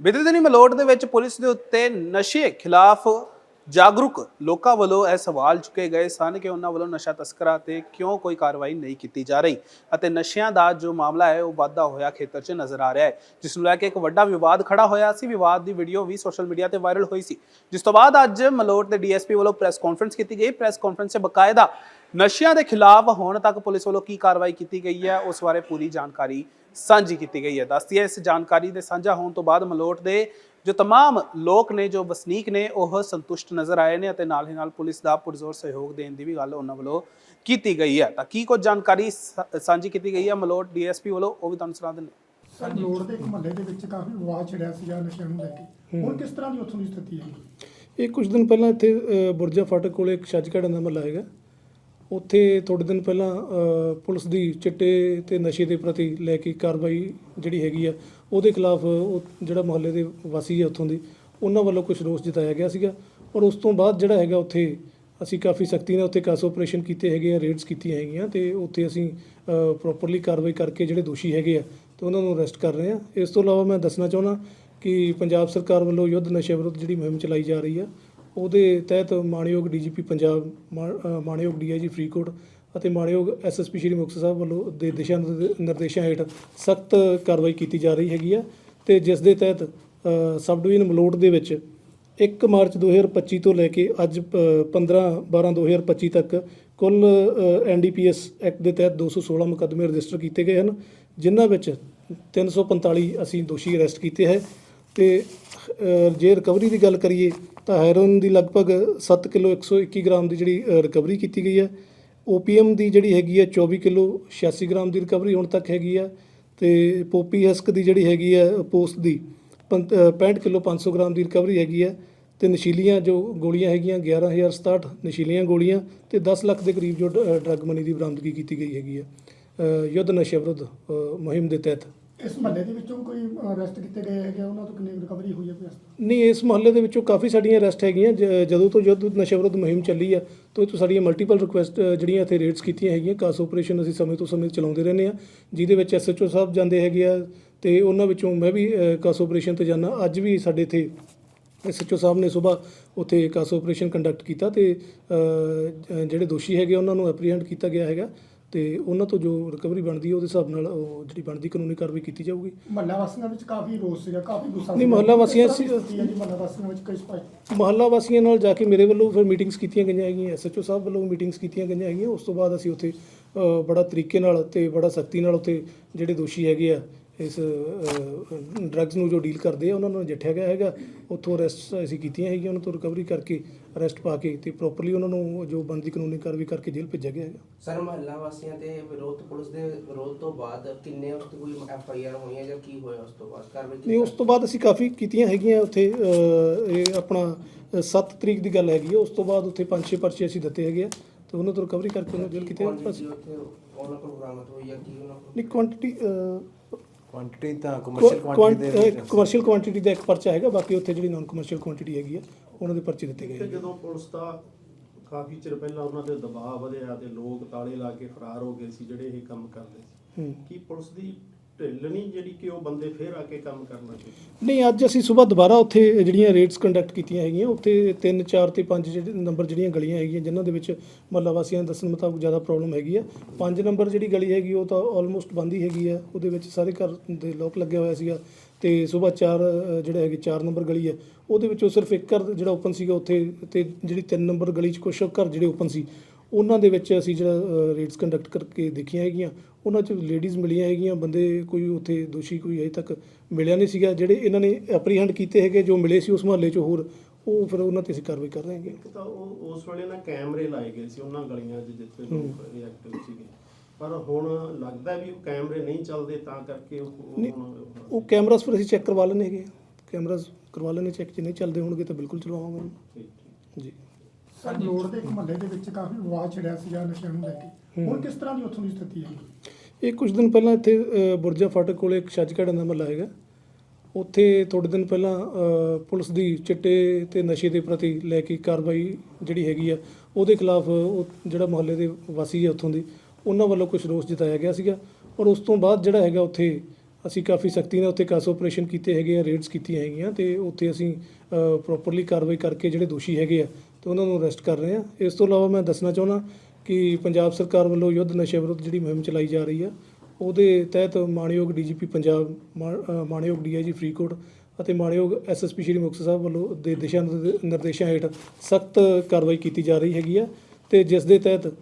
ਬੀਤੇ ਦਿਨੀ ਮਲੋਟ ਦੇ ਵਿੱਚ ਪੁਲਿਸ ਦੇ ਉੱਤੇ ਨਸ਼ੇ ਖਿਲਾਫ ਜਾਗਰੂਕ ਲੋਕਾਂ ਵੱਲੋਂ ਇਹ ਸਵਾਲ ਚੁੱਕੇ ਗਏ ਸਨ ਕਿ ਉਹਨਾਂ ਵੱਲੋਂ ਨਸ਼ਾ ਤਸਕਰਾਂ ਤੇ ਕਿਉਂ ਕੋਈ ਕਾਰਵਾਈ ਨਹੀਂ ਕੀਤੀ ਜਾ ਰਹੀ ਅਤੇ ਨਸ਼ਿਆਂ ਦਾ ਜੋ ਮਾਮਲਾ ਹੈ ਉਹ ਵਾਧਾ ਹੋਇਆ ਖੇਤਰ 'ਚ ਨਜ਼ਰ ਆ ਰਿਹਾ ਹੈ, ਜਿਸ ਨੂੰ ਲੈ ਕੇ ਇੱਕ ਵੱਡਾ ਵਿਵਾਦ ਖੜਾ ਹੋਇਆ ਸੀ। ਵਿਵਾਦ ਦੀ ਵੀਡੀਓ ਵੀ ਸੋਸ਼ਲ ਮੀਡੀਆ ਤੇ ਵਾਇਰਲ ਹੋਈ ਸੀ। ਜਿਸ ਤੋਂ ਬਾਅਦ ਅੱਜ ਮਲੋਟ ਦੇ ਡੀਐਸਪੀ ਵੱਲੋਂ ਪ੍ਰੈਸ ਕਾਨਫਰੰਸ ਕੀਤੀ ਗਈ। ਪ੍ਰੈਸ ਕਾਨਫਰੰਸ 'ਚ ਬਕਾਇਦਾ ਨਸ਼ਿਆਂ ਦੇ ਖਿਲਾਫ ਹੁਣ ਤੱਕ ਪੁਲਿਸ ਵੱਲੋਂ ਕੀ ਕਾਰਵਾਈ ਕੀਤੀ ਗਈ ਹੈ ਉਸ ਬਾਰੇ ਪੂਰੀ ਜਾਣਕਾਰੀ ਸਾਂਝੀ ਕੀਤੀ ਗਈ ਹੈ ਦੱਸਦੀ ਹੈ ਇਸ ਜਾਣਕਾਰੀ ਦੇ ਸਾਂਝਾ ਹੋਣ ਤੋਂ ਬਾਅਦ ਮਲੋਟ ਦੇ ਜੋ तमाम ਲੋਕ ਨੇ ਜੋ ਵਸਨੀਕ ਨੇ ਉਹ ਸੰਤੁਸ਼ਟ ਨਜ਼ਰ ਆਏ ਨੇ ਅਤੇ ਨਾਲ ਹੀ ਨਾਲ ਪੁਲਿਸ ਦਾ ਪੁਰਜ਼ੋਰ ਸਹਿਯੋਗ ਦੇਣ ਦੀ ਵੀ ਗੱਲ ਉਹਨਾਂ ਵੱਲੋਂ ਕੀਤੀ ਗਈ ਹੈ ਤਾਂ ਕੀ ਕੁਝ ਜਾਣਕਾਰੀ ਸਾ- ਸਾਂਝੀ ਕੀਤੀ ਗਈ ਹੈ ਮਲੋਟ ਡੀਐਸਪੀ ਵੱਲੋਂ ਉਹ ਵੀ ਤੁਹਾਨੂੰ ਸੁਣਾ ਦਿੰਦੇ ਹਾਂ। ਸਰ ਰੋਡ ਦੇ ਇੱਕ ਮਹੱਲੇ ਦੇ ਵਿੱਚ ਕਾਫੀ ਵਿਵਾਦ ਛਿੜਿਆ ਸੀਗਾ ਨਸ਼ਿਆਂ ਨੂੰ ਲੈ ਕੇ ਹੁਣ ਕਿਸ ਤਰ੍ਹਾਂ ਦੀ ਉੱਥੋਂ ਦੀ ਸਥਿਤੀ ਹੈ ਇਹ ਕੁਝ ਦਿਨ ਪਹਿਲਾਂ ਇੱਥੇ ਅ, ਬੁਰਜਾ ਫਾਟਕ ਕੋਲੇ ਇੱਕ ਛੱਜਕੜ ਦਾ ਮਹੱਲਾ ਹੈਗਾ ਉੱਥੇ ਥੋੜੇ ਦਿਨ ਪਹਿਲਾਂ ਪੁਲਿਸ ਦੀ ਚਿੱਟੇ ਤੇ ਨਸ਼ੇ ਦੇ ਪ੍ਰਤੀ ਲੈ ਕੇ ਕਾਰਵਾਈ ਜਿਹੜੀ ਹੈਗੀ ਆ, ਉਹਦੇ ਖਿਲਾਫ ਉਹ ਜਿਹੜਾ ਮੁਹੱਲੇ ਦੇ ਵਾਸੀ ਹੈ ਉੱਥੋਂ ਦੇ, ਉਹਨਾਂ ਵੱਲੋਂ ਕੁਝ ਰੋਸ ਜਤਾਇਆ ਗਿਆ ਸੀਗਾ। ਔਰ ਉਸ ਤੋਂ ਬਾਅਦ ਜਿਹੜਾ ਹੈਗਾ ਉੱਥੇ, ਅਸੀਂ ਕਾਫੀ ਸਖਤੀ ਨਾਲ ਉੱਥੇ ਕਾਸ ਆਪਰੇਸ਼ਨ ਕੀਤੇ ਹੈਗੇ ਆ, ਰੇਡਸ ਕੀਤੀਆਂ ਹੈਗੀਆਂ ਤੇ ਉੱਥੇ ਅਸੀਂ ਪ੍ਰੋਪਰਲੀ ਕਾਰਵਾਈ ਕਰਕੇ ਜਿਹੜੇ ਦੋਸ਼ੀ ਹੈਗੇ ਆ, ਤੇ ਉਹਨਾਂ ਨੂੰ ਅਰੈਸਟ ਕਰ ਰਹੇ ਆ ਇਸ ਤੋਂ ਇਲਾਵਾ ਮੈਂ ਦੱਸਣਾ ਚਾਹੁੰਦਾ ਕਿ ਪੰਜਾਬ ਸਰਕਾਰ ਵੱਲੋਂ ਯੁੱਧ ਨਸ਼ੇ ਵਿਰੁੱਧ ਜਿਹੜੀ ਮੁਹਿੰਮ ਚਲਾਈ ਜਾ ਰਹੀ ਆ ਉਹਦੇ ਤਹਿਤ ਮਾਣਯੋਗ ਡੀਜੀਪੀ ਪੰਜਾਬ ਮਾ- ਅ, ਮਾਣਯੋਗ ਡੀਆਈਜੀ ਫਰੀਦਕੋਟ ਅਤੇ ਮਾਣਯੋਗ ਐਸਐਸਪੀ ਸ਼੍ਰੀ ਮੁਕਤਸਰ ਸਾਹਿਬ ਵੱਲੋਂ ਦੇ ਦਿਸ਼ਾ ਨਿਰਦੇ- ਨਿਰਦੇਸ਼ਾਂ ਹੇਠ ਸਖਤ ਕਾਰਵਾਈ ਕੀਤੀ ਜਾ ਰਹੀ ਹੈਗੀ ਆ ਤੇ ਜਿਸ ਦੇ ਤਹਿਤ ਅ, ਸਬ ਡਿਵੀਜ਼ਨ ਮਲੋਟ ਦੇ ਵਿੱਚ 1 ਮਾਰਚ 2025 ਤੋਂ ਲੈ ਕੇ ਅੱਜ ਪ- 15 12 2025 ਤੱਕ ਕੁੱਲ ਐਨਡੀਪੀਐਸ ਐਕਟ ਦੇ ਤਹਿਤ 216 ਮੁਕੱਦਮੇ ਰਜਿਸਟਰ ਕੀਤੇ ਗਏ ਹਨ ਜਿਨ੍ਹਾਂ ਵਿੱਚ 345 ਅਸੀਂ ਦੋਸ਼ੀ ਅਰੈਸਟ ਕੀਤੇ ਹੈ ਤੇ ਅ, ਜੇ ਰਿਕਵਰੀ ਦੀ ਗੱਲ ਕਰੀਏ ਤਾਂ ਹੈਰੋਇਨ ਦੀ ਲਗਭਗ 7 ਕਿਲੋ 121 ਗ੍ਰਾਮ ਦੀ ਜਿਹੜੀ ਰਿਕਵਰੀ ਕੀਤੀ ਗਈ ਹੈ। ਓਪੀਐਮ ਦੀ ਜਿਹੜੀ ਹੈਗੀ ਹੈ 24 ਕਿਲੋ 86 ਗ੍ਰਾਮ ਦੀ ਰਿਕਵਰੀ ਹੁਣ ਤੱਕ ਹੈਗੀ ਹੈ ਤੇ ਪੋਪੀ ਹਸਕ ਦੀ ਜਿਹੜੀ ਹੈਗੀ ਹੈ ਪੋਸਟ ਦੀ ਪੰ- ਅ, 65 ਕਿਲੋ 500 ਗ੍ਰਾਮ ਦੀ ਰਿਕਵਰੀ ਹੈਗੀ ਹੈ ਤੇ ਨਸ਼ੀਲੀਆਂ ਜੋ ਗੋਲੀਆਂ ਹੈਗੀਆਂ 11067 ਨਸ਼ੀਲੀਆਂ ਗੋਲੀਆਂ ਤੇ 10 ਲੱਖ ਦੇ ਕਰੀਬ ਜੋ ਡਰੱਗ ਮਨੀ ਦੀ ਬਰਾਮਦਗੀ ਕੀਤੀ ਗਈ ਹੈਗੀ ਹੈ। ਯੁੱਧ ਨਸ਼ੇ ਵਿਰੁੱਧ ਮੁਹਿੰਮ ਦੇ ਤਹਿਤ। ਇਸ ਮਹੱਲੇ ਦੇ ਵਿੱਚੋਂ ਕੋਈ ਅਰੈਸਟ ਕੀਤੇ ਗਏ ਹੈਗੇ ਉਹਨਾਂ ਤੋਂ ਕਿੰਨੀ ਰਿਕਵਰੀ ਹੋਈ ਹੈ ਕੋਈ ਨਹੀਂ ਇਸ ਮੁਹੱਲੇ ਦੇ ਵਿੱਚੋਂ ਕਾਫੀ ਸਾਡੀਆਂ ਅਰੈਸਟ ਹੈਗੀਆਂ। ਜ- ਜਦੋਂ ਤੋਂ ਯੁੱਧ ਨਸ਼ਾ ਵਿਰੁੱਧ ਮੁਹਿੰਮ ਚੱਲੀ ਆ ਤੋਂ ਇਹ ਤੋਂ ਸਾਡੀਆਂ ਮਲਟੀਪਲ ਰਿਕੁਐਸਟ ਜਿਹੜੀਆਂ ਇੱਥੇ ਰੇਟਸ ਕੀਤੀਆਂ ਹੈਗੀਆਂ। ਕਾਸ ਆਪਰੇਸ਼ਨ ਅਸੀਂ ਸਮੇਂ ਤੋਂ ਸਮੇਂ ਚਲਾਉਂਦੇ ਰਹਿੰਦੇ ਆ ਜਿਹਦੇ ਵਿੱਚ ਐਸਐਚਓ ਸਾਹਿਬ ਜਾਂਦੇ ਹੈਗੇ ਆ ਤੇ ਉਹਨਾਂ ਵਿੱਚੋਂ ਮੈਂ ਵੀ ਅ, ਕਾਸ ਆਪਰੇਸ਼ਨ ਤੇ ਜਾਣਾ ਅੱਜ ਵੀ ਸਾਡੇ ਇੱਥੇ ਐਸਐਚਓ ਸਾਹਿਬ ਨੇ ਸਵੇਰ ਉੱਥੇ ਕਾਸ ਆਪਰੇਸ਼ਨ ਕੰਡਕਟ ਕੀਤਾ ਤੇ ਅ, ਜਿਹੜੇ ਦੋਸ਼ੀ ਹੈਗੇ ਉਹਨਾਂ ਨੂੰ ਐਪਰੀਹੈਂਡ ਕੀਤਾ ਗਿਆ ਹੈਗਾ। ਤੇ ਉਹਨਾਂ ਤੋਂ ਜੋ ਰਿਕਵਰੀ ਬਣਦੀ ਹੈ ਉਹਦੇ ਹਿਸਾਬ ਨਾਲ ਉਹ ਜਿਹੜੀ ਬਣਦੀ ਕਾਨੂੰਨੀ ਕਾਰਵਾਈ ਕੀਤੀ ਜਾਊਗੀ। ਮਹੱਲਾ ਵਾਸੀਆਂ ਵਿੱਚ ਕਾਫੀ ਰੋਸ ਸੀਗਾ ਕਾਫੀ ਗੁੱਸਾ ਨਹੀਂ। ਮੁਹੱਲਾ ਵਾਸੀਆਂ ਸੀ- ਮਹੱਲਾ ਵਾਸੀਆਂ ਵਿੱਚ ਕੋਈ ਸਪਸ਼ਟ ਮੁਹੱਲਾ ਵਾਸੀਆਂ ਨਾਲ ਜਾ ਕੇ ਮੇਰੇ ਵੱਲੋਂ ਫਿਰ ਮੀਟਿੰਗਸ ਕੀਤੀਆਂ ਗਈਆਂ ਹੈਗੀਆਂ ਐਸਐਚਓ ਸਾਹਿਬ ਵੱਲੋਂ ਮੀਟਿੰਗਸ ਕੀਤੀਆਂ ਗਈਆਂ ਹੈਗੀਆਂ। ਉਸ ਤੋਂ ਬਾਅਦ ਅਸੀਂ ਉੱਥੇ ਅ, ਬੜਾ ਤਰੀਕੇ ਨਾਲ ਤੇ ਬੜਾ ਸਖਤੀ ਨਾਲ ਉੱਥੇ ਜਿਹੜੇ ਦੋਸ਼ੀ ਹੈਗੇ ਆ ਇਸ ਡਰੱਗਸ ਨੂੰ ਜੋ ਡੀਲ ਕਰਦੇ ਆ ਉਹਨਾਂ ਨੂੰ ਨਜਿੱਠਿਆ ਗਿਆ ਹੈਗਾ। ਉੱਥੋਂ ਅਰੈਸਟ ਅਸੀਂ ਕੀਤੀਆਂ ਹੈਗੀਆਂ ਉਹਨਾਂ ਤੋਂ ਰਿਕਵਰੀ ਕਰਕੇ ਅਰੈਸਟ ਪਾ ਕੇ ਤੇ ਪ੍ਰੋਪਰਲੀ ਉਹਨਾਂ ਨੂੰ ਜੋ ਬਣਦੀ ਕਾਨੂੰਨੀ ਕਾਰਵਾਈ ਕਰਕੇ ਜੇਲ੍ਹ ਭੇਜਿਆ ਗਿਆ ਹੈਗਾ। ਸਰ ਮਹੱਲਾ ਵਾਸੀਆਂ ਦੇ ਵਿਰੋਧ ਪੁਲਿਸ ਦੇ ਵਿਰੋਧ ਤੋਂ ਬਾਅਦ ਕਿੰਨੇ ਉਸ ਤੇ ਕੋਈ ਐਫ ਆਈ ਆਰ ਹੋਈ ਹੈ ਜਾਂ ਕੀ ਹੋਇਆ ਉਸ ਤੋਂ ਬਾਅਦ? ਕਾਰਵਾਈ ਨਹੀਂ ਉਸ ਤੋਂ ਬਾਅਦ ਅਸੀਂ ਕਾਫੀ ਕੀਤੀਆਂ ਹੈਗੀਆਂ ਉੱਥੇ ਅ, ਇਹ ਆਪਣਾ 7 ਤਰੀਕ ਦੀ ਗੱਲ ਹੈਗੀ ਹੈ। ਉਸ ਤੋਂ ਬਾਅਦ ਉੱਥੇ 5-6 ਪਰਚੇ ਅਸੀਂ ਦਿੱਤੇ ਹੈਗੇ ਆ ਤੇ ਉਹਨਾਂ ਤੋਂ ਰਿਕਵਰੀ ਕਰਕੇ ਉਹਨਾਂ ਜੇਲ੍ਹ ਕੀਤੇ ਬਸ ਉਹਨਾਂ ਕੋਲ ਬਰਾਮਦ ਹੋਈ ਜਾਂ ਕੀ ਉਹਨਾਂ ਕੋਲ? ਨਹੀਂ ਕੁਆਂਟੀਟੀ ਕੁਆਂਟੀਟੀ ਤਾਂ ਕਮਰਸ਼ੀਅਲ ਕੁਆਂਟੀਟੀ ਦੇ ਵਿੱਚ ਕਮਰਸ਼ੀਅਲ ਕੁਆਂਟੀਟੀ ਦਾ ਇੱਕ ਪਰਚਾ ਹੈਗਾ ਬਾਕੀ ਉੱਥੇ ਜਿਹੜੀ ਨਾਨ ਕਮਰਸ਼ੀਅਲ ਕੁਆਂਟੀਟੀ ਹੈਗੀ ਆ ਉਹਨਾਂ ਦੇ ਪਰਚੇ ਦਿੱਤੇ ਗਏ ਤੇ। ਜਦੋਂ ਪੁਲਿਸ ਦਾ ਕਾਫੀ ਚਿਰ ਪਹਿਲਾਂ ਉਹਨਾਂ ਤੇ ਦਬਾਅ ਵਧਿਆ ਤੇ ਲੋਕ ਤਾਲੇ ਲਾ ਕੇ ਫਰਾਰ ਹੋ ਗਏ ਸੀ ਜਿਹੜੇ ਇਹ ਕੰਮ ਕਰਦੇ ਸੀ ਹੂੰ। ਕੀ ਪੁਲਿਸ ਦੀ ਢਿੱਲ ਨਹੀਂ ਜਿਹੜੀ ਕਿ ਉਹ ਬੰਦੇ ਫੇਰ ਆ ਕੇ ਕੰਮ ਕਰਨਾ ਚਾਹੀਦਾ ਨਹੀਂ, ਅੱਜ ਅਸੀਂ ਸਵੇਰ ਦੁਬਾਰਾ ਉੱਥੇ ਜਿਹੜੀਆਂ ਰੇਡਸ ਕੰਡਕਟ ਕੀਤੀਆਂ ਹੈਗੀਆਂ, ਉੱਥੇ 3 4 ਤੇ 5 ਜਿਹੜੇ ਨੰਬਰ ਜਿਹੜੀਆਂ ਗਲੀਆਂ ਹੈਗੀਆਂ, ਜਿਨ੍ਹਾਂ ਦੇ ਵਿੱਚ ਮਹੱਲਾ ਵਾਸੀਆਂ ਦੇ ਦੱਸਣ ਮੁਤਾਬਕ ਜ਼ਿਆਦਾ ਪ੍ਰੋਬਲਮ ਹੈਗੀ ਆ। 5 ਨੰਬਰ ਜਿਹੜੀ ਗਲੀ ਹੈਗੀ, ਉਹ ਤਾਂ ਆਲਮੋਸਟ ਬੰਦ ਹੀ ਹੈਗੀ ਆ। ਉਹਦੇ ਵਿੱਚ ਸਾਰੇ ਘਰ ਦੇ ਲੋਕ ਲੱਗਿਆ ਹੋਇਆ ਸੀਗਾ ਤੇ ਸਵੇਰ 4 ਜਿਹੜੇ ਹੈਗੇ 4 ਨੰਬਰ ਗਲੀ ਹੈ ਉਹਦੇ ਵਿੱਚੋਂ ਸਿਰਫ ਇੱਕ ਘਰ ਜਿਹੜਾ ਓਪਨ ਸੀਗਾ ਉੱਥੇ ਤੇ ਜਿਹੜੀ 3 ਨੰਬਰ ਗਲੀ 'ਚ ਕੁਛ ਘਰ ਜਿਹੜੇ ਓਪਨ ਸੀ, ਉਹਨਾਂ ਦੇ ਵਿੱਚ ਅਸੀਂ ਜਿਹੜਾ ਰੇਟਸ ਕੰਡਕਟ ਕਰਕੇ ਦੇਖੀਆਂ ਹੈਗੀਆਂ। ਉਹਨਾਂ 'ਚ ਲੇਡੀਜ਼ ਮਿਲੀਆਂ ਹੈਗੀਆਂ ਬੰਦੇ ਕੋਈ ਉੱਥੇ ਦੋਸ਼ੀ ਕੋਈ ਅਜੇ ਤੱਕ ਮਿਲਿਆ ਨਹੀਂ ਸੀਗਾ ਜਿਹੜੇ ਇਹਨਾਂ ਨੇ ਐਪਰੀਹੈਂਡ ਕੀਤੇ ਹੈਗੇ ਜੋ ਮਿਲੇ ਸੀ ਉਸ ਮੁਹੱਲੇ 'ਚ ਹੋਰ ਉਹ ਫਿਰ ਉਹਨਾਂ ਤੇ ਅਸੀਂ ਕਾਰਵਾਈ ਕਰ ਰਹੇ ਹੈਗੇ। ਇੱਕ ਤਾਂ ਉਹ ਉਸ ਵੇਲੇ ਨਾ ਕੈਮਰੇ ਲਾਏ ਗਏ ਸੀ ਉਹਨਾਂ ਗਲੀਆਂ 'ਚ ਜਿੱਥੇ ਲੋਕ ਐਕਟਿਵ ਸੀਗੇ। ਪਰ ਹੁਣ ਲੱਗਦਾ ਵੀ ਉਹ ਕੈਮਰੇ ਨਹੀਂ ਚੱਲਦੇ ਤਾਂ ਕਰਕੇ ਉਹ ਉਹ ਨਹੀਂ, ਹੁਣ ਉਹ ਕੈਮਰਾਸ ਫਿਰ ਅਸੀਂ ਚੈੱਕ ਕਰਵਾ ਲੈਣੇ ਹੈਗੇ। ਕੈਮਰਾਸ ਕਰਵਾ ਲੈਣੇ ਚੈੱਕ ਜੇ ਨਹੀਂ ਚੱਲਦੇ ਹੋਣਗੇ ਤਾਂ ਬਿਲਕੁਲ ਚਲਵਾਵਾਂਗੇ ਠੀਕ ਜੀ। ਸਰ ਰੋਡ ਦੇ ਇੱਕ ਮਹੱਲੇ ਦੇ ਵਿੱਚ ਕਾਫੀ ਵਿਵਾਦ ਛਿੜਿਆ ਸੀਗਾ ਨਸ਼ਿਆਂ ਨੂੰ ਲੈ ਕੇ। ਹੁਣ ਕਿਸ ਤਰ੍ਹਾਂ ਦੀ ਉੱਥੋਂ ਦੀ ਸਥਿਤੀ ਹੈ? ਇਹ ਕੁਝ ਦਿਨ ਪਹਿਲਾਂ ਇੱਥੇ ਬੁਰਜਾ ਫਾਟਕ ਕੋਲੇ ਇੱਕ ਛੱਜਕੜ ਦਾ ਮਹੱਲਾ ਹੈਗਾ। ਉੱਥੇ ਥੋੜੇ ਦਿਨ ਪਹਿਲਾਂ ਪੁਲਿਸ ਦੀ ਚਿੱਟੇ ਤੇ ਨਸ਼ੇ ਦੇ ਪ੍ਰਤੀ ਲੈ ਕੇ ਕਾਰਵਾਈ ਜਿਹੜੀ ਹੈਗੀ ਆ, ਉਹਦੇ ਖਿਲਾਫ ਉਹ ਜਿਹੜਾ ਮੁਹੱਲੇ ਦੇ ਵਾਸੀ ਹੈ ਉੱਥੋਂ ਦੀ, ਉਹਨਾਂ ਵੱਲੋਂ ਕੁਝ ਰੋਸ ਜਤਾਇਆ ਗਿਆ ਸੀਗਾ। ਔਰ ਉਸ ਤੋਂ ਬਾਅਦ ਜਿਹੜਾ ਹੈਗਾ ਉੱਥੇ, ਅਸੀਂ ਕਾਫੀ ਸਖਤੀ ਨਾਲ ਉੱਥੇ ਕਾਸ ਆਪਰੇਸ਼ਨ ਕੀਤੇ ਹੈਗੇ ਆ, ਰੇਡਸ ਕੀਤੀਆਂ ਹੈਗੀਆਂ ਤੇ ਉੱਥੇ ਅਸੀਂ ਪ੍ਰੋਪਰਲੀ ਕਾਰਵਾਈ ਕਰਕੇ ਜਿਹੜੇ ਦੋਸ਼ੀ ਹੈਗੇ ਆ, ਤੇ ਉਹਨਾਂ ਨੂੰ ਅਰੈਸਟ ਕਰ ਰਹੇ ਆ। ਇਸ ਤੋਂ ਇਲਾਵਾ ਮੈਂ ਦੱਸਣਾ ਚਾਹੁੰਦਾ ਕਿ ਪੰਜਾਬ ਸਰਕਾਰ ਵੱਲੋਂ ਯੁੱਧ ਨਸ਼ੇ ਵਿਰੁੱਧ ਜਿਹੜੀ ਮੁਹਿੰਮ ਚਲਾਈ ਜਾ ਰਹੀ ਆ ਉਹਦੇ ਤਹਿਤ ਮਾਨਯੋਗ ਡੀਜੀਪੀ ਪੰਜਾਬ ਮਾ- ਅ, ਮਾਨਯੋਗ ਡੀਆਈਜੀ ਫਰੀਦਕੋਟ ਅਤੇ ਮਾਨਯੋਗ ਐਸਐਸਪੀ ਸ਼੍ਰੀ ਮੁਕਤਸਰ ਸਾਹਿਬ ਵੱਲੋਂ ਦੇ ਦਿਸ਼ਾ ਨਿਰਦੇ- ਨਿਰਦੇਸ਼ਾਂ ਹੇਠ ਸਖਤ ਕਾਰਵਾਈ ਕੀਤੀ ਜਾ ਰਹੀ ਹੈਗੀ ਆ ਤੇ ਜਿਸ ਦੇ ਤਹਿਤ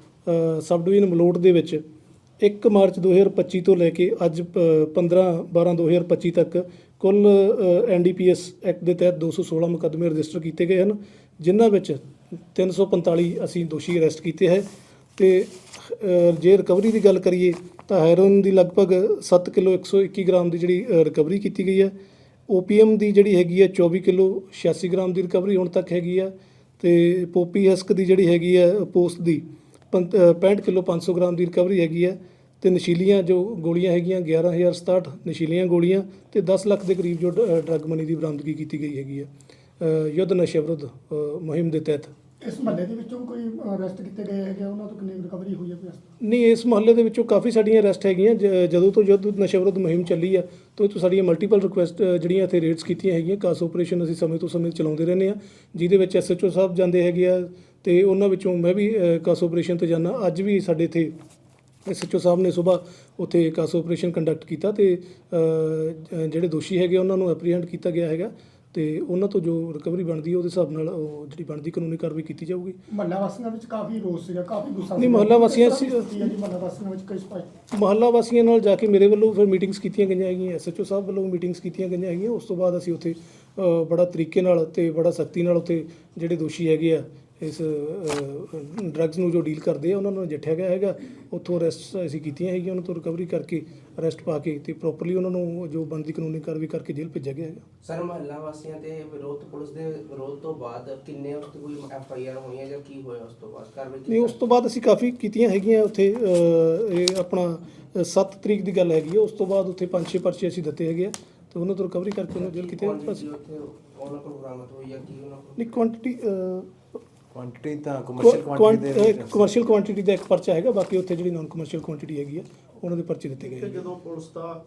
ਸਬ ਡਿਵੀਜ਼ਨ ਮਲੋਟ ਦੇ ਵਿੱਚ 1 ਮਾਰਚ 2025 ਤੋਂ ਲੈ ਕੇ ਅੱਜ ਪ- 15 12 2025 ਤੱਕ ਕੁੱਲ ਐਨਡੀਪੀਐਸ ਐਕਟ ਦੇ ਤਹਿਤ 216 ਮੁਕੱਦਮੇ ਰਜਿਸਟਰ ਕੀਤੇ ਗਏ ਹਨ ਜਿਨ੍ਹਾਂ ਵਿੱਚ 345 ਅਸੀਂ ਦੋਸ਼ੀ ਅਰੈਸਟ ਕੀਤੇ ਹੈ ਤੇ ਜੇ ਰਿਕਵਰੀ ਦੀ ਗੱਲ ਕਰੀਏ ਤਾਂ ਹੈਰੋਇਨ ਦੀ ਲਗਭਗ 7 ਕਿਲੋ 121 ਗ੍ਰਾਮ ਦੀ ਜਿਹੜੀ ਰਿਕਵਰੀ ਕੀਤੀ ਗਈ ਹੈ। ਓਪੀਐਮ ਦੀ ਜਿਹੜੀ ਹੈਗੀ ਹੈ 24 ਕਿਲੋ 86 ਗ੍ਰਾਮ ਦੀ ਰਿਕਵਰੀ ਹੁਣ ਤੱਕ ਹੈਗੀ ਆ। ਤੇ ਪੋਪੀ ਹਸਕ ਦੀ ਜਿਹੜੀ ਹੈਗੀ ਹੈ ਪੋਸਟ ਦੀ ਪੰਤ- ਅ, 65 ਕਿਲੋ 500 ਗ੍ਰਾਮ ਦੀ ਰਿਕਵਰੀ ਹੈਗੀ ਹੈ। ਤੇ ਨਸ਼ੀਲੀਆਂ ਜੋ ਗੋਲੀਆਂ ਹੈਗੀਆਂ 11067 ਨਸ਼ੀਲੀਆਂ ਗੋਲੀਆਂ ਤੇ 10 ਲੱਖ ਦੇ ਕਰੀਬ ਜੋ ਡਰੱਗ ਮਨੀ ਦੀ ਬਰਾਮਦਗੀ ਕੀਤੀ ਗਈ ਹੈਗੀ ਹੈ। ਯੁੱਧ ਨਸ਼ੇ ਵਿਰੁੱਧ ਮੁਹਿੰਮ ਦੇ ਤਹਿਤ। ਇਸ ਮਹੱਲੇ ਦੇ ਵਿੱਚੋਂ ਕੋਈ ਅਰੈਸਟ ਕੀਤੇ ਗਏ ਹੈਗੇ ਉਹਨਾਂ ਤੋਂ ਕਿੰਨੀ ਰਿਕਵਰੀ ਹੋਈ ਹੈ ਕੋਈ ਨਹੀਂ ਇਸ ਮਹੱਲੇ ਦੇ ਵਿੱਚੋਂ ਕਾਫੀ ਸਾਡੀਆਂ ਅਰੈਸਟ ਹੈਗੀਆਂ। ਜ- ਜਦੋਂ ਤੋਂ ਜਦੋਂ ਨਸ਼ਾ ਵਿਰੁੱਧ ਮੁਹਿੰਮ ਚੱਲੀ ਆ ਤੋਂ ਤੋਂ ਸਾਡੀਆਂ ਮਲਟੀਪਲ ਰਿਕੁਐਸਟ ਜਿਹੜੀਆਂ ਇੱਥੇ ਰੇਡਸ ਕੀਤੀਆਂ ਹੈਗੀਆਂ। ਕਾਸ ਆਪਰੇਸ਼ਨ ਅਸੀਂ ਸਮੇਂ ਤੋਂ ਸਮੇਂ ਚਲਾਉਂਦੇ ਰਹਿੰਦੇ ਆ। ਜਿਹਦੇ ਵਿੱਚ ਐਸਐਚਓ ਸਾਹਿਬ ਜਾਂਦੇ ਹੈਗੇ ਆ ਤੇ ਉਹਨਾਂ ਵਿੱਚੋਂ ਮੈਂ ਵੀ ਅ, ਕਾਸ ਆਪਰੇਸ਼ਨ ਤੇ ਜਾਂਦਾ। ਅੱਜ ਵੀ ਸਾਡੇ ਇੱਥੇ ਐਸਐਚਓ ਸਾਹਿਬ ਨੇ ਸਵੇਰ ਉੱਥੇ ਕਾਸ ਆਪਰੇਸ਼ਨ ਕੰਡਕਟ ਕੀਤਾ ਤੇ ਅ, ਜਿਹੜੇ ਦੋਸ਼ੀ ਹੈਗੇ ਉਹਨਾਂ ਨੂੰ ਐਪਰੀਹੈਂਡ ਕੀਤਾ ਗਿਆ ਹੈਗਾ। ਤੇ ਉਹਨਾਂ ਤੋਂ ਜੋ ਰਿਕਵਰੀ ਬਣਦੀ ਹੈ ਉਹਦੇ ਹਿਸਾਬ ਨਾਲ ਉਹ ਜਿਹੜੀ ਬਣਦੀ ਕਾਨੂੰਨੀ ਕਾਰਵਾਈ ਕੀਤੀ ਜਾਊਗੀ। ਮਹੱਲਾ ਵਾਸੀਆਂ ਵਿੱਚ ਕਾਫੀ ਰੋਸ ਸੀਗਾ ਕਾਫੀ ਗੁੱਸਾ ਨਹੀਂ, ਸੀਗਾ। ਮੁਹੱਲਾ ਵਾਸੀਆਂ ਕਿਸ ਤਰ੍ਹਾਂ ਦੀ ਸੀ- ਸਥਿਤੀ ਹੈ ਜੀ ਮਹੱਲਾ ਵਾਸੀਆਂ ਵਿੱਚ ਕੋਈ ਸਪਸ਼ਟ ਮੁਹੱਲਾ ਵਾਸੀਆਂ ਨਾਲ ਜਾ ਕੇ ਮੇਰੇ ਵੱਲੋਂ ਫਿਰ ਮੀਟਿੰਗਸ ਕੀਤੀਆਂ ਗਈਆਂ ਹੈਗੀਆਂ ਐਸਐਚਓ ਸਾਹਿਬ ਵੱਲੋਂ ਮੀਟਿੰਗਸ ਕੀਤੀਆਂ ਗਈਆਂ ਹੈਗੀਆਂ। ਉਸ ਤੋਂ ਬਾਅਦ ਅਸੀਂ ਉੱਥੇ ਅ, ਬੜਾ ਤਰੀਕੇ ਨਾਲ ਤੇ ਬੜਾ ਸਖਤੀ ਨਾਲ ਉੱਥੇ ਜਿਹੜੇ ਦੋਸ਼ੀ ਹੈਗੇ ਆ ਇਸ ਡਰੱਗਸ ਨੂੰ ਜੋ ਡੀਲ ਕਰਦੇ ਆ ਉਹਨਾਂ ਨੂੰ ਨਜਿੱਠਿਆ ਗਿਆ ਹੈਗਾ। ਉੱਥੋਂ ਅਰੈਸਟ ਅਸੀਂ ਕੀਤੀਆਂ ਹੈਗੀਆਂ ਉਹਨਾਂ ਤੋਂ ਰਿਕਵਰੀ ਕਰਕੇ ਅਰੈਸਟ ਪਾ ਕੇ ਤੇ ਪ੍ਰੋਪਰਲੀ ਉਹਨਾਂ ਨੂੰ ਜੋ ਬਣਦੀ ਕਾਨੂੰਨੀ ਕਾਰਵਾਈ ਕਰਕੇ ਜੇਲ੍ਹ ਭੇਜਿਆ ਗਿਆ ਹੈਗਾ। ਸਰ ਮਹੱਲਾ ਵਾਸੀਆਂ ਤੇ ਵਿਰੋਧ ਪੁਲਿਸ ਦੇ ਵਿਰੋਧ ਤੋਂ ਬਾਅਦ ਕਿੰਨੇ ਉਸ ਤੇ ਕੋਈ ਐਫ ਆਈ ਆਰ ਹੋਈਆਂ ਜਾਂ ਕੀ ਹੋਇਆ ਉਸ ਤੋਂ ਬਾਅਦ? ਕਾਰਵਾਈ ਨਹੀਂ ਉਸ ਤੋਂ ਬਾਅਦ ਅਸੀਂ ਕਾਫੀ ਕੀਤੀਆਂ ਹੈਗੀਆਂ ਉੱਥੇ ਇਹ ਆਪਣਾ 7 ਤਰੀਕ ਦੀ ਗੱਲ ਹੈਗੀ ਹੈ। ਉਸ ਤੋਂ ਬਾਅਦ ਉੱਥੇ 5-6 ਪਰਚੇ ਅਸੀਂ ਦਿੱਤੇ ਹੈਗੇ ਆ ਤੇ ਉਹਨਾਂ ਤੋਂ ਰਿਕਵਰੀ ਕਰਕੇ ਉਹਨਾਂ ਜੇਲ੍ਹ ਕੀਤੇ ਉੱਥੇ ਉਹਨਾਂ ਕੋਲ ਬਰਾਮਦ ਹੋਈ ਜਾਂ ਕੀ ਉਹਨਾਂ ਕੋਲ? ਨਹੀਂ ਕੁਆਂਟੀਟੀ ਕੁਆਂਟੀਟੀ ਤਾਂ ਕਮਰਸ਼ੀਅਲ ਕੁਆਂਟੀਟੀ ਦੇ ਵਿੱਚ ਕਮਰਸ਼ੀਅਲ ਕੁਆਂਟੀਟੀ ਦਾ ਇੱਕ ਪਰਚਾ ਹੈਗਾ ਬਾਕੀ ਉੱਥੇ ਜਿਹੜੀ ਨਾਨ ਕਮਰਸ਼ੀਅਲ ਕੁਆਂਟੀਟੀ ਹੈਗੀ ਆ ਉਹਨਾਂ ਦੇ ਪਰਚੇ ਦਿੱਤੇ ਗਏ ਤੇ। ਜਦੋਂ ਪੁਲਿਸ ਦਾ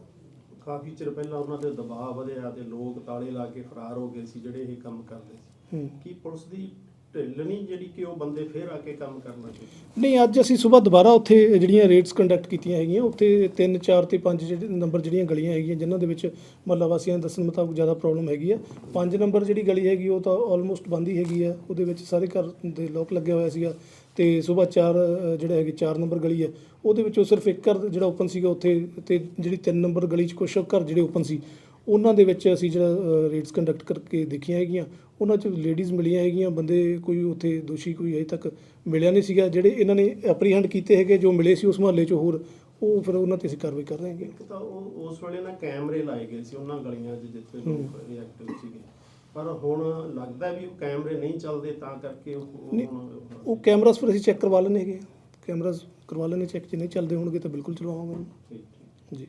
ਕਾਫੀ ਚਿਰ ਪਹਿਲਾਂ ਉਹਨਾਂ ਤੇ ਦਬਾਅ ਵਧਿਆ ਤੇ ਲੋਕ ਤਾਲੇ ਲਾ ਕੇ ਫਰਾਰ ਹੋ ਗਏ ਸੀ ਜਿਹੜੇ ਇਹ ਕੰਮ ਕਰਦੇ ਸੀ ਕੀ ਪੁਲਿਸ ਦੀ ਢਿੱਲ ਨਹੀਂ ਜਿਹੜੀ ਕਿ ਉਹ ਬੰਦੇ ਫੇਰ ਆ ਕੇ ਕੰਮ ਕਰਨਾ ਚਾਹੀਦਾ ਨਹੀਂ, ਅੱਜ ਅਸੀਂ ਸਵੇਰ ਦੁਬਾਰਾ ਉੱਥੇ ਜਿਹੜੀਆਂ ਰੇਡਸ ਕੰਡਕਟ ਕੀਤੀਆਂ ਹੈਗੀਆਂ, ਉੱਥੇ 3 4 ਤੇ 5 ਜਿਹੜੇ ਨੰਬਰ ਜਿਹੜੀਆਂ ਗਲੀਆਂ ਹੈਗੀਆਂ, ਜਿਨ੍ਹਾਂ ਦੇ ਵਿੱਚ ਮਹੱਲਾ ਵਾਸੀਆਂ ਦੇ ਦੱਸਣ ਮੁਤਾਬਕ ਜ਼ਿਆਦਾ ਪ੍ਰੋਬਲਮ ਹੈਗੀ ਆ। 5 ਨੰਬਰ ਜਿਹੜੀ ਗਲੀ ਹੈਗੀ, ਉਹ ਤਾਂ ਆਲਮੋਸਟ ਬੰਦ ਹੀ ਹੈਗੀ ਆ। ਉਹਦੇ ਵਿੱਚ ਸਾਰੇ ਘਰ ਦੇ ਲੋਕ ਲੱਗਿਆ ਹੋਇਆ ਸੀਗਾ ਤੇ ਸਵੇਰ 4 ਜਿਹੜੇ ਹੈਗੇ 4 ਨੰਬਰ ਗਲੀ ਹੈ ਉਹਦੇ ਵਿੱਚੋਂ ਸਿਰਫ ਇੱਕ ਘਰ ਜਿਹੜਾ ਓਪਨ ਸੀਗਾ ਉੱਥੇ ਤੇ ਜਿਹੜੀ 3 ਨੰਬਰ ਗਲੀ 'ਚ ਕੁਛ ਘਰ ਜਿਹੜੇ ਓਪਨ ਸੀ ਉਹਨਾਂ ਦੇ ਵਿੱਚ ਅਸੀਂ ਜਿਹੜਾ ਰੇਡਸ ਕੰਡਕਟ ਕਰਕੇ ਦੇਖੀਆਂ ਹੈਗੀਆਂ ਉਹਨਾਂ 'ਚ ਲੇਡੀਜ਼ ਮਿਲੀਆਂ ਹੈਗੀਆਂ ਬੰਦੇ ਕੋਈ ਉੱਥੇ ਦੋਸ਼ੀ ਕੋਈ ਅਜੇ ਤੱਕ ਮਿਲਿਆ ਨਹੀਂ ਸੀਗਾ ਜਿਹੜੇ ਇਹਨਾਂ ਨੇ ਐਪਰੀਹੈਂਡ ਕੀਤੇ ਹੈਗੇ ਜੋ ਮਿਲੇ ਸੀ ਉਸ ਮੁਹੱਲੇ 'ਚ ਹੋਰ ਉਹ ਫਿਰ ਉਹਨਾਂ ਤੇ ਅਸੀਂ ਕਾਰਵਾਈ ਕਰ ਰਹੇ ਹੈਗੇ। ਇੱਕ ਤਾਂ ਉਹ ਉਸ ਵੇਲੇ ਨਾ ਕੈਮਰੇ ਲਾਏ ਗਏ ਸੀ ਉਹਨਾਂ ਗਲੀਆਂ 'ਚ ਜਿੱਥੇ ਲੋਕ ਇਹ ਐਕਟਿਵ ਸੀਗੇ। ਪਰ ਹੁਣ ਲੱਗਦਾ ਵੀ ਉਹ ਕੈਮਰੇ ਨਹੀਂ ਚੱਲਦੇ ਤਾਂ ਕਰਕੇ ਉਹ ਉਹ ਕੈਮਰਾਸ ਫਿਰ ਅਸੀਂ ਚੈੱਕ ਕਰਵਾ ਲੈਂਦੇ ਹੈਗੇ। ਕੈਮਰਾਸ ਕਰਵਾ ਲੈਂਦੇ ਚੈੱਕ ਜੇ ਨਹੀਂ ਚੱਲਦੇ ਹੋਣਗੇ ਤਾਂ ਬਿਲਕੁਲ ਚਲਵਾਵਾਂਗੇ। ਠੀਕ। ਜੀ।